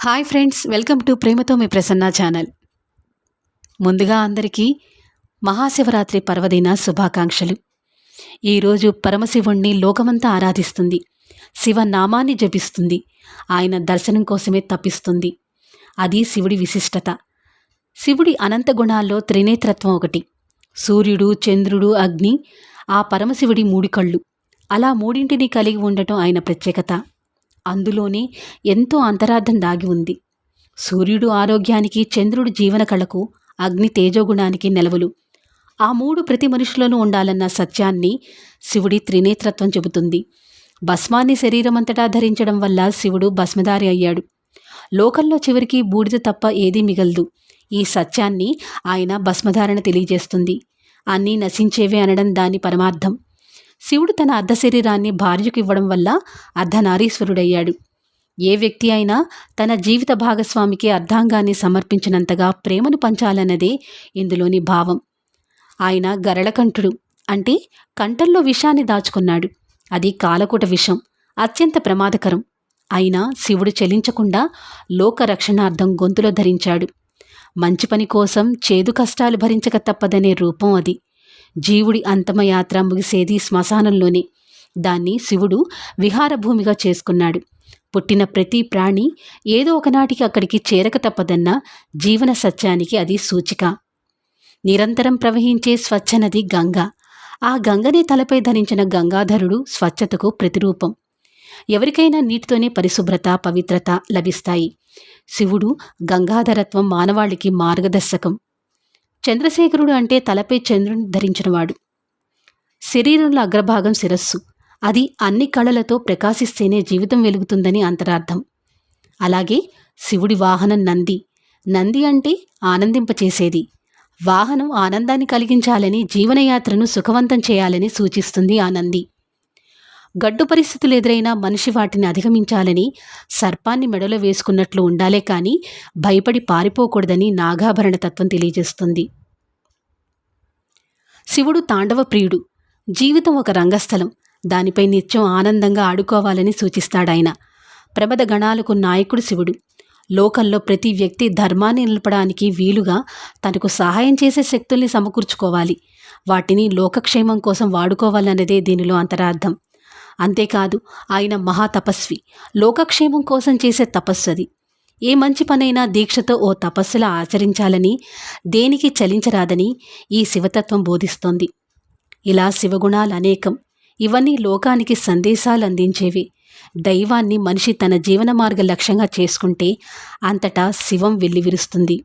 Hi friends welcome to ప్రేమతో మీ Prasanna channel. ముందుగా అందరికీ మహాశివరాత్రి పర్వదిన శుభాకాంక్షలు. ఈరోజు పరమశివుణ్ణి లోకమంతా ఆరాధిస్తుంది. శివ నామాన్ని జపిస్తుంది. ఆయన దర్శనం కోసమే తప్పిస్తుంది. అది శివుడి విశిష్టత. శివుడి అనంత గుణాల్లో త్రినేత్రత్వం ఒకటి. సూర్యుడు చంద్రుడు అగ్ని ఆ పరమశివుడి మూడి కళ్ళు అలా మూడింటిని కలిగి ఉండటం ఆయన ప్రత్యేకత. అందులోనే ఎంతో అంతరార్థం దాగి ఉంది. సూర్యుడు ఆరోగ్యానికి చంద్రుడు జీవన కళకు అగ్ని తేజోగుణానికి నెలవులు. ఆ మూడు ప్రతి మనుషులను ఉండాలన్న సత్యాన్ని శివుడి త్రినేత్రత్వం చెబుతుంది. భస్మాన్ని శరీరమంతటా ధరించడం వల్ల శివుడు భస్మధారి అయ్యాడు. లోకంలో చివరికి బూడిద తప్ప ఏదీ మిగలదు. ఈ సత్యాన్ని ఆయన భస్మధారణ తెలియజేస్తుంది. అన్నీ నశించేవే అనడం దాని పరమార్థం. శివుడు తన అర్ధ శరీరాన్ని భార్యకు ఇవ్వడం వల్ల అర్ధనారీశ్వరుడయ్యాడు. ఏ వ్యక్తి అయినా తన జీవిత భాగస్వామికి అర్ధాంగాన్ని సమర్పించినంతగా ప్రేమను పంచాలన్నదే ఇందులోని భావం. ఆయన గరళకంఠుడు అంటే కంఠంలో విషాన్ని దాచుకున్నాడు. అది కాలకూట విషం అత్యంత ప్రమాదకరం. అయినా శివుడు చెలించకుండా లోకరక్షణార్థం గొంతులో ధరించాడు. మంచి పని కోసం చేదు కష్టాలు భరించక తప్పదనే రూపం అది. జీవుడి అంతమయాత్ర ముగిసేది శ్మశానంలోనే. దాన్ని శివుడు విహారభూమిగా చేసుకున్నాడు. పుట్టిన ప్రతి ప్రాణి ఏదో ఒకనాటికి అక్కడికి చేరక తప్పదన్న జీవన సత్యానికి అది సూచిక. నిరంతరం ప్రవహించే స్వచ్ఛ నది గంగ. ఆ గంగనే తలపై ధరించిన గంగాధరుడు స్వచ్ఛతకు ప్రతిరూపం. ఎవరికైనా నీటితోనే పరిశుభ్రత పవిత్రత లభిస్తాయి. శివుడు గంగాధరత్వం మానవాళికి మార్గదర్శకం. చంద్రశేఖరుడు అంటే తలపై చంద్రుని ధరించినవాడు. శరీరంలో అగ్రభాగం శిరస్సు. అది అన్ని కళలతో ప్రకాశిస్తేనే జీవితం వెలుగుతుందని అంతరార్థం. అలాగే శివుడి వాహనం నంది. నంది అంటే ఆనందింపచేసేది. వాహనం ఆనందాన్ని కలిగించాలని జీవనయాత్రను సుఖవంతం చేయాలని సూచిస్తుంది ఆ నంది. గడ్డు పరిస్థితులు ఎదురైనా మనిషి వాటిని అధిగమించాలని సర్పాన్ని మెడలో వేసుకున్నట్లు ఉండాలే కానీ భయపడి పారిపోకూడదని నాగాభరణ తత్వం తెలియజేస్తుంది. శివుడు తాండవ ప్రియుడు. జీవితం ఒక రంగస్థలం. దానిపై నిత్యం ఆనందంగా ఆడుకోవాలని సూచిస్తాడాయన. ప్రమద గణాలకు నాయకుడు శివుడు. లోకంలో ప్రతి వ్యక్తి ధర్మాన్ని నిలపడానికి వీలుగా తనకు సహాయం చేసే శక్తుల్ని సమకూర్చుకోవాలి. వాటిని లోకక్షేమం కోసం వాడుకోవాలన్నదే దీనిలో అంతరార్థం. అంతేకాదు ఆయన మహాతపస్వి. లోకక్షేమం కోసం చేసే తపస్సు అది ఏ మంచి పనైనా దీక్షతో ఓ తపస్సులా ఆచరించాలని దేనికి చలించరాదని ఈ శివతత్వం బోధిస్తోంది. ఇలా శివగుణాలు అనేకం. ఇవన్నీ లోకానికి సందేశాలు అందించేవి దైవాన్ని మనిషి తన జీవన మార్గ లక్ష్యంగా చేసుకుంటే అంతటా శివం వెల్లివిరుస్తుంది.